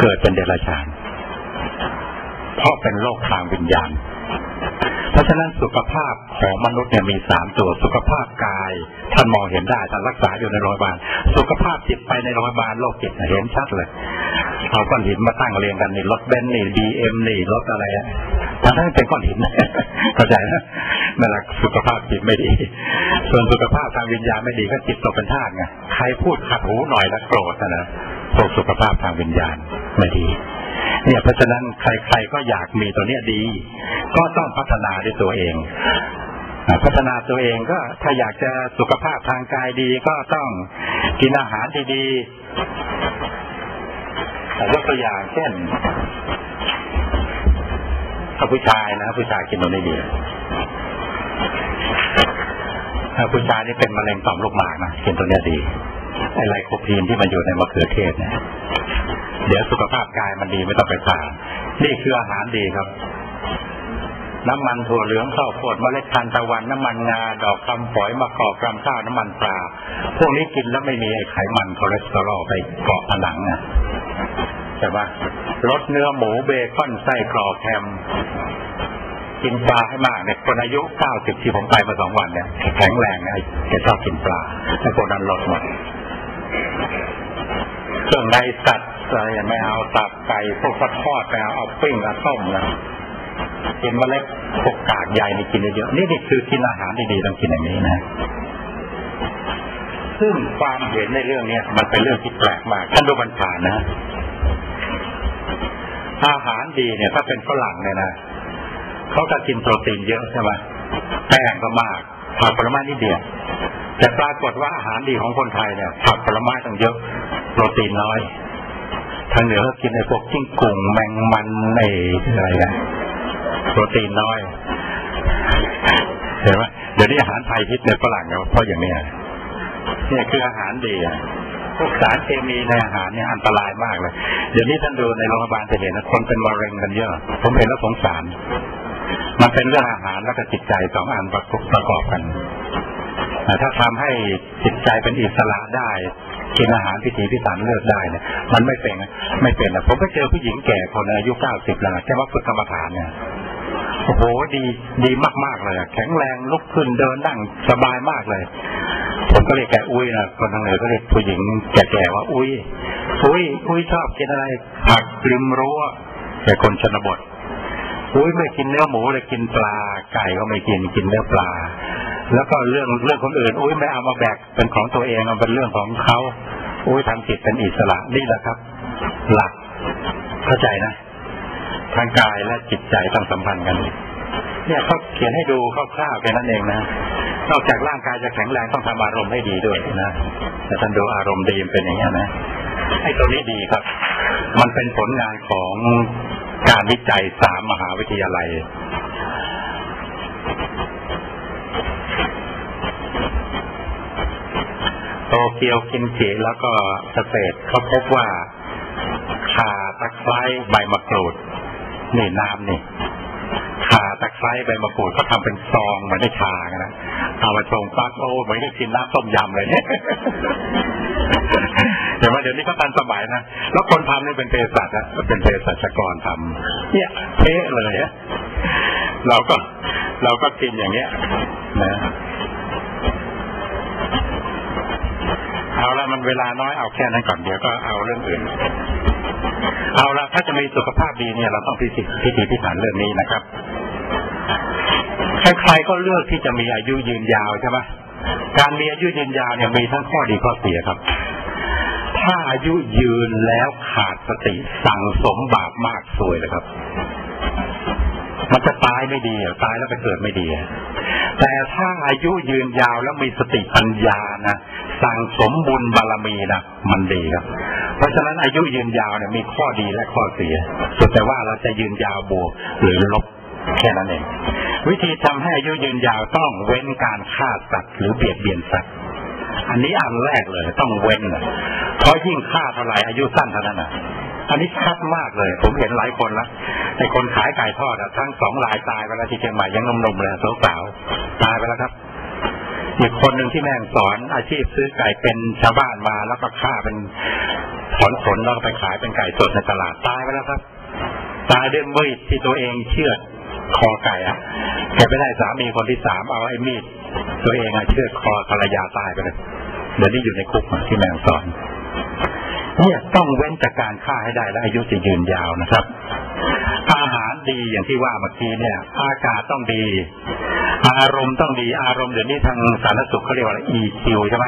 เกิดเป็นเดรัจฉานเพราะเป็นโรคทางวิญญาณ เพราะฉะนั้นสุขภาพของมนุษย์เนี่ยมีสามตัวสุขภาพกาย ท่านมองเห็นได้ท่านรักษาอยู่ในโรงพยาบาลสุขภาพจิตไปในโรงพยาบาลโรคจิตเห็นชัดเลยเอาก้อนหินมาตั้งเรียงกันนี่รถเบนซ์นี่บีเอ็มนี่รถอะไรอะทั้งนั้นเป็นก้อนหินเข้าใจนะนั่นแหละสุขภาพจิตไม่ดี ส่วนสุขภาพทางวิญญาณไม่ดีก็จิตตกเป็นทาสไงใครพูดขัดหูหน่อยแล้วโกรธนะนะ พวกสุขภาพทางวิญญาณไม่ดี เนี่ยเพราะฉะนั้นใครๆก็อยากมีตัวเนี้ยดี ก็ต้องพัฒนาด้วยตัวเองพัฒนาตัวเองก็ถ้าอยากจะสุขภาพทางกายดีก็ต้องกินอาหารดีๆยกตัวอย่างเช่นถ้าผู้ชายนะผู้ชายกินตัวนี้ดีถ้าผู้ชายนี่เป็นมะเร็งต่อมลูกหมากนะกินตัวเนี้ยดี ไอไลโคพีนที่มันอยู่ในมะเขือเทศเนี่ยเดี๋ยวสุขภาพกายมันดีไม่ต้องไปผ่านี่คืออาหารดีครับ น้ำมันถั่วเหลืองข้าวโพดเมล็ดทานตะวันน้ำมันงาดอกคำฝอยมะกอกกำข้าวน้ำมันปลา พวกนี้กินแล้วไม่มีไอไขมันคอเลสเตอรอลไปเกาะผนังนะใช่ปะลดเนื้อหมูเบคอนไส้กรอกแฮมกินปลาให้มากเนี่ยคนอายุเก้าสิบที่ผมไปมาสองวันเนี่ยแข็งแรงนะแกชอบกินปลาไอ้คนนั้นลดหมด เครื่องในสัตว์อะไรไม่เอาตับไก่พวกทอดไปเอาเอาปิ้งเอาต้มนะกินเล็ดพวกกากใหญ่นี่กินเยอะนี่นี่คือกินอาหารดีๆต้องกินอย่างนี้นะซึ่งความเห็นในเรื่องเนี้ยมันเป็นเรื่องที่แปลกมากท่านดูมันผ่านนะ อาหารดีเนี่ย ถ้าเป็นฝรั่งเนี่ยนะเขาจะกินโปรตีนเยอะใช่ไหมแป้งก็มากผักผลไม้นิดเดียวแต่ปรากฏว่าอาหารดีของคนไทยเนี่ยผักผลไม้ต้องเยอะ โปรตีนน้อย ทางเหนือก็กินในพวกจิ้งกุ่งแมงมันในอะไรนะโปรตีนน้อยเห็นไหมเดี๋ยวนี้อาหารไทยฮิตในฝรั่งเพราะอย่างนี้เนี่ยคืออาหารดีอะพวกสารเคมีในอาหารเนี่ยอันตรายมากเลย เดี๋ยวนี้ท่านดูในโรงพยาบาลจะเห็นนะคนเป็นมะเร็งกันเยอะ ผมเห็นแล้วสงสาร มันเป็นเรื่องอาหารแล้วก็จิตใจสองอันประกอบประกอบกัน ถ้าทำให้จิตใจเป็นอิสระได้ กินอาหารพิถีพิถันเลือกได้เนี่ยมันไม่เป็นไม่เป็นนะผมไปเจอผู้หญิงแก่คนอายุเก้าสิบแล้วแค่ว่าฝึกกรรมฐานเนี่ยโอ้โหดีดีมากๆเลยแข็งแรงลุกขึ้นเดินนั่งสบายมากเลยผมก็เรียกแกอุ้ยนะคนทางเหนือก็เรียกผู้หญิงแก่ๆว่าอุ้ยอุ้ยอุ้ยชอบกินอะไรผักริมรั้วแต่คนชนบทอุ้ยไม่กินเนื้อหมูเลยกินปลาไก่ก็ไม่กินกินเนื้อปลา แล้วก็เรื่องเรื่องคนอื่นอุ้ยไม่เอามาแบกเป็นของตัวเองมันเป็นเรื่องของเขาอุ้ยทำจิตเป็นอิสระนี่แหละครับ หลักเข้าใจนะทางกายและจิตใจต้องสัมพันธ์กัน เนี่ยเขาเขียนให้ดูคร่าวๆแค่นั้นเองนะนอกจากร่างกายจะแข็งแรงต้องทำอารมณ์ให้ดีด้วยนะแต่ท่านดูอารมณ์ดีเป็นอย่างนี้นะไอ้ตัวนี้ดีครับ มันเป็นผลงานของการวิจัยสามมหาวิทยาลัย โตเกียวกินจิแล้วก็สเตทเขาพบว่าขาตะไคร้ใบมะกรูดนี่น้ำนี่ขาตะไคร้ใบมะกรูดเขาทำเป็นซองเหมือนได้ชากันนะเอามาชงปักโอ้เหมือนได้กินน้ำต้มยำเลยเดี๋ยวมาเดี๋ยวนี้ก็ทันสมัยนะแล้วคนทำนี่เป็นเภสัชนะเป็นเภสัชกรทำเนี่ยเพ้เลยเราก็เราก็กินอย่างเงี้ยนะ เอาละมันเวลาน้อยเอาแค่นั้นก่อนเดี๋ยวก็เอาเรื่องอื่น เอาละถ้าจะมีสุขภาพดีเนี่ยเราต้องพิจิตพิธีพิถันเรื่องนี้นะครับใครๆก็เลือกที่จะมีอายุยืนยาวใช่ไหมการมีอายุยืนยาวเนี่ยมีทั้งข้อดีข้อเสียครับ ถ้าอายุยืนแล้วขาดสติสั่งสมบาปมากสวยเลยครับ มันจะตายไม่ดีตายแล้วไปเกิดไม่ดีแต่ถ้าอายุยืนยาวแล้วมีสติปัญญานะ สั่งสมบุญบารมีนะมันดีครับ เพราะฉะนั้นอายุยืนยาวเนี่ยมีข้อดีและข้อเสียสุดแต่ว่าเราจะยืนยาวบวกหรือลบแค่นั้นเอง วิธีทำให้อายุยืนยาวต้องเว้นการฆ่าสัตว์หรือเบียดเบียนสัตว์อันนี้อันแรกเลยต้องเว้นเพราะยิ่งฆ่าเท่าไหร่อายุสั้นเท่านั้นนะอันนี้ชัดมากเลย ผมเห็นหลายคนล้วในคนขายไก่ทอดทั้งสองรายตายไปแล้วที่เชียงใหม่ยังนมๆเลยสาวๆตายไปแล้วครับ อีกคนหนึ่งที่แม่งสอนอาชีพซื้อไก่เป็นชาวบ้านมาแล้วก็ฆ่าเป็นถอนขนแล้วก็ไปขายเป็นไก่สดในตลาดตายไปแล้วครับ ตายด้วยมีดที่ตัวเองเชือดคอไก่อะแกไปได้สามีคนที่สามเอาไอ้มีดตัวเองอะเชือดคอภรรยาตายไปเลยเดี๋ยวนี้อยู่ในคุกที่แมงสอนเนี่ยต้องเว้นจากการฆ่าให้ได้และอายุจะยืนยาวนะครับ อาหารดีอย่างที่ว่าเมื่อกี้เนี่ย อากาศต้องดี อารมณ์ต้องดีอารมณ์เดี๋ยวนี้ทางสาธารณสุขเขาเรียกว่า EQ ใช่ไหม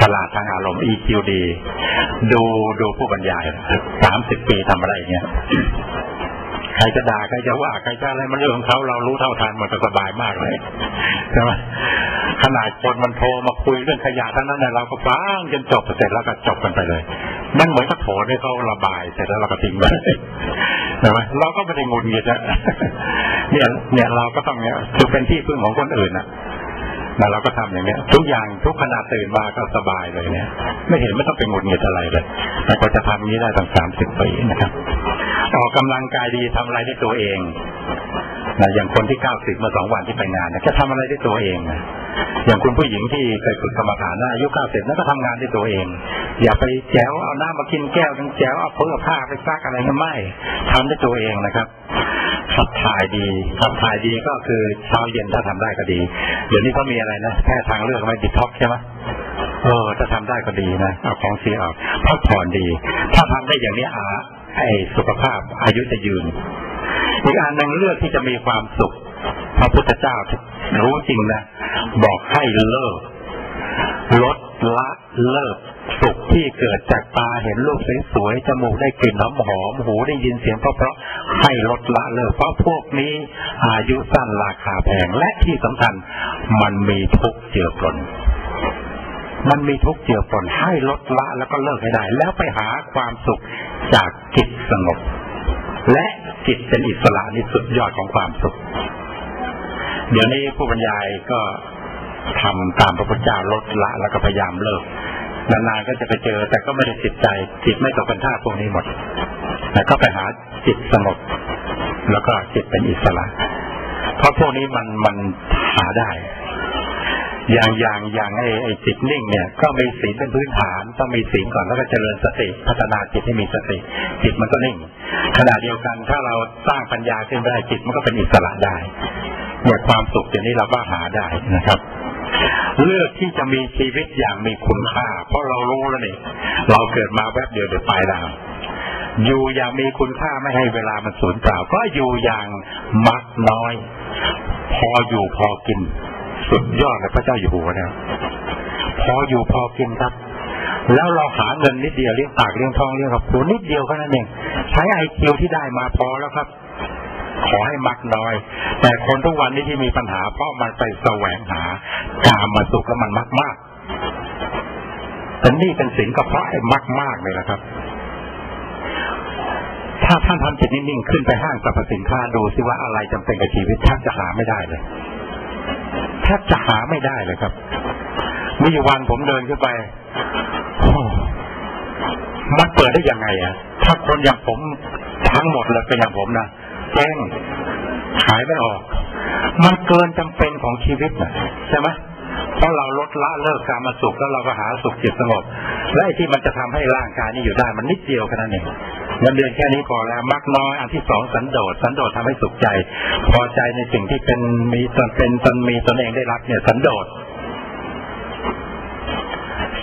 ฉลาดทางอารมณ์ EQ ดี ดูดูผู้บรรยายสามสิบปีทำอะไรอย่างเงี้ยใครจะด่าใครจะว่าใครจะอะไรมันเรื่องของเขาเรารู้เท่าทันมันก็สบายมากเลยใช่ไหมขนาดคนมันโทรมาคุยเรื่องขยะทั้งนั้นเนี่ยเราก็ฟังจนจบเสร็จแล้วก็จบกันไปเลย มันเหมือนกับโถให้เขาระบายเสร็จแล้วเราก็ทิ้งไป ช่ไหมเราก็ไม่ได้งุนงิดนะเนี่ยเนี่ยเราก็ต้องเนี่ยคือเป็นที่พึ่งของคนอื่นอะแล้วเราก็ทำอย่างเนี้ย ทุกอย่างทุกขณะตื่นมาก็สบายเลยเนี่ย ไม่เห็นไม่ต้องเป็นงุนงิดอะไรเลยแต่ก็จะทำนี้ได้ตั้งสามสิบปีนะครับออกกำลังกายดีทำอะไรได้ตัวเองนะอย่างคนที่เก้าสิบเมื่อสองวันที่ไปงานนะแค่ทำอะไรได้ตัวเองนะ อย่างคุณผู้หญิงที่เคยฝึกกรรมฐานอายุเก้าสิบนั่นก็ทำงานได้ตัวเอง อย่าไปแจวเอาน้ำมากินแก้วนึงแจวเอาเพื่อผ้าไปซักอะไรก็ไม่ทำได้ตัวเองนะครับขับถ่ายดีขับถ่ายดีก็คือเช้าเย็นถ้าทำได้ก็ดี เดี๋ยวนี้เขามีอะไรนะแค่ทางเลือกไม่ดิท็อกใช่ไหมเออถ้าทำได้ก็ดีนะเอาของเสียออกพักผ่อนดี ถ้าทำได้อย่างนี้อาไอ้สุขภาพอายุจะยืน อีกอันหนึ่งเลือกที่จะมีความสุขพระพุทธเจ้า รู้จริงนะ บอกให้เลิกลดละเลิกสุขที่เกิดจากตาเห็นรูปสวยๆจมูกได้กลิ่นหอมหอมหูได้ยินเสียงเพราะๆให้ลดละเลิกเพราะพวกนี้อายุสั้นราคาแพงและที่สำคัญ มันมีทุกข์เจือปนมันมีทุกข์เจือปนให้ลดละแล้วก็เลิกให้ได้ แล้วไปหาความสุขจากจิตสงบ และจิตเป็นอิสระนี่สุดยอดของความสุข เดี๋ยวนี้ผู้บรรยายก็ทำตามพระพุทธเจ้าลดละแล้วก็พยายามเลิกนานๆก็จะไปเจอ แต่ก็ไม่ได้จิตใจจิตไม่ตกเป็นท่าพวกนี้หมดแต่ก็ไปหาจิตสงบแล้วก็จิตเป็นอิสระ เพราะพวกนี้มันมันหาได้ อย่างอย่างอย่างไอ้ไอ้จิตนิ่งเนี่ย ก็มีศีลเป็นพื้นฐานต้องมีศีลก่อนแล้วก็เจริญสติ พัฒนาจิตให้มีสติ จิตมันก็นิ่งขณะเดียวกันถ้าเราสร้างปัญญาขึ้นได้จิตมันก็เป็นอิสระได้ เนี่ยความสุขอย่างนี้เราก็หาได้นะครับ เลือกที่จะมีชีวิตอย่างมีคุณค่า เพราะเรารู้แล้วนี่เราเกิดมาแวบเดียวเดี๋ยวไปแล้วอยู่อย่างมีคุณค่าไม่ให้เวลามันสูญเปล่า ก็อยู่อย่างมักน้อย พออยู่พอกิน สุดยอดเลยพระเจ้าอยู่หัวนะพออยู่พอกินครับ แล้วเราหาเงินนิดเดียวเลี้ยงปากเลี้ยงท้องเลี้ยงครอบครัวนิดเดียวแค่นั้นเองใช้ไอคิวที่ได้มาพอแล้วครับ ขอให้มักน้อย แต่คนทุกวันนี้ที่มีปัญหา เพราะมันไปแสวงหากามมาสุขแล้วมันมากมากแต่นี่เป็นสิ่งก็เพราะไอ้มากมากเลยนะครับ ถ้าท่านทำจิตนิ่งๆขึ้นไปห้างสรรพสินค้าดูซิว่าอะไรจำเป็นกับชีวิตแทบจะหาไม่ได้เลยแทบจะหาไม่ได้เลยครับ มีวันผมเดินขึ้นไปมันเปิดได้ยังไงอะถ้าคนอย่างผมทั้งหมดเลยเป็นอย่างผมนะ แจ้งขายไม่ออก มันเกินจำเป็นของชีวิตนะใช่ไหมเพราะเราลดละเลิกการมาสุขแล้วเราก็หาสุขจิตสงบ และไอ้ที่มันจะทำให้ร่างกายนี้อยู่ได้มันนิดเดียวแค่นั้นเองเงินเดือนแค่นี้พอแล้วมักน้อยอันที่สองสันโดษสันโดษทำให้สุขใจ พอใจในสิ่งที่เป็นมีตนเป็นตนมีตนเองได้รับเนี่ย สันโดษ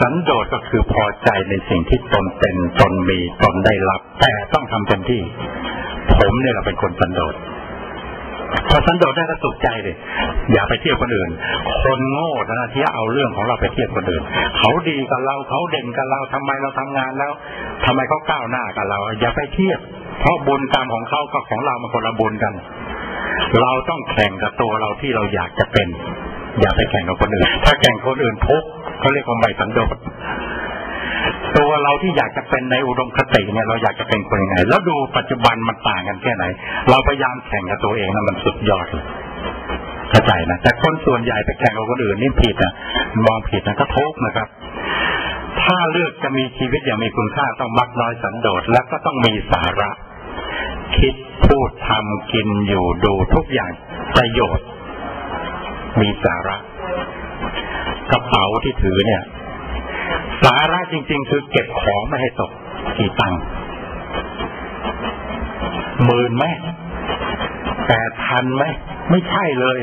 สันโดษก็คือพอใจในสิ่งที่ตนเป็นตนมีตนได้รับ แต่ต้องทำเต็มที่ ผมเนี่ยเราเป็นคนสันโดษพอสันโดษได้ก็สุขใจเลยอย่าไปเทียบคนอื่น คนโง่นะที่เอาเรื่องของเราไปเทียบคนอื่น เขาดีกับเราเขาเด่นกับเราทำไมเราทำงานแล้วทำไมเขาก้าวหน้ากับเรา อย่าไปเทียบ เพราะบุญกรรมของเขากับของเรามันคนละบุญกัน เราต้องแข่งกับตัวเราที่เราอยากจะเป็น อย่าไปแข่งกับคนอื่น ถ้าแข่งคนอื่นทุกเขาเรียกว่าไม่สันโดษ ตัวเราที่อยากจะเป็นในอุดมคติเนี่ยเราอยากจะเป็นคนยังไง แล้วดูปัจจุบันมันต่างกันแค่ไหน เราพยายามแข่งกับตัวเองนะมันสุดยอดเลยเข้าใจนะแต่คนส่วนใหญ่ไปแข่งกับคนอื่นนี่ผิดนะมองผิดนะก็ทุกนะครับ ถ้าเลือกจะมีชีวิตอย่างมีคุณค่าต้องมักน้อยสันโดษและก็ต้องมีสาระ คิดพูดทำกินอยู่ดูทุกอย่างประโยชน์ มีสาระ กระเป๋าที่ถือเนี่ย สาระจริง ๆ คือเก็บของไม่ให้ตกกี่ตังค์หมื่นไหมแปดพันไหมไม่ใช่เลย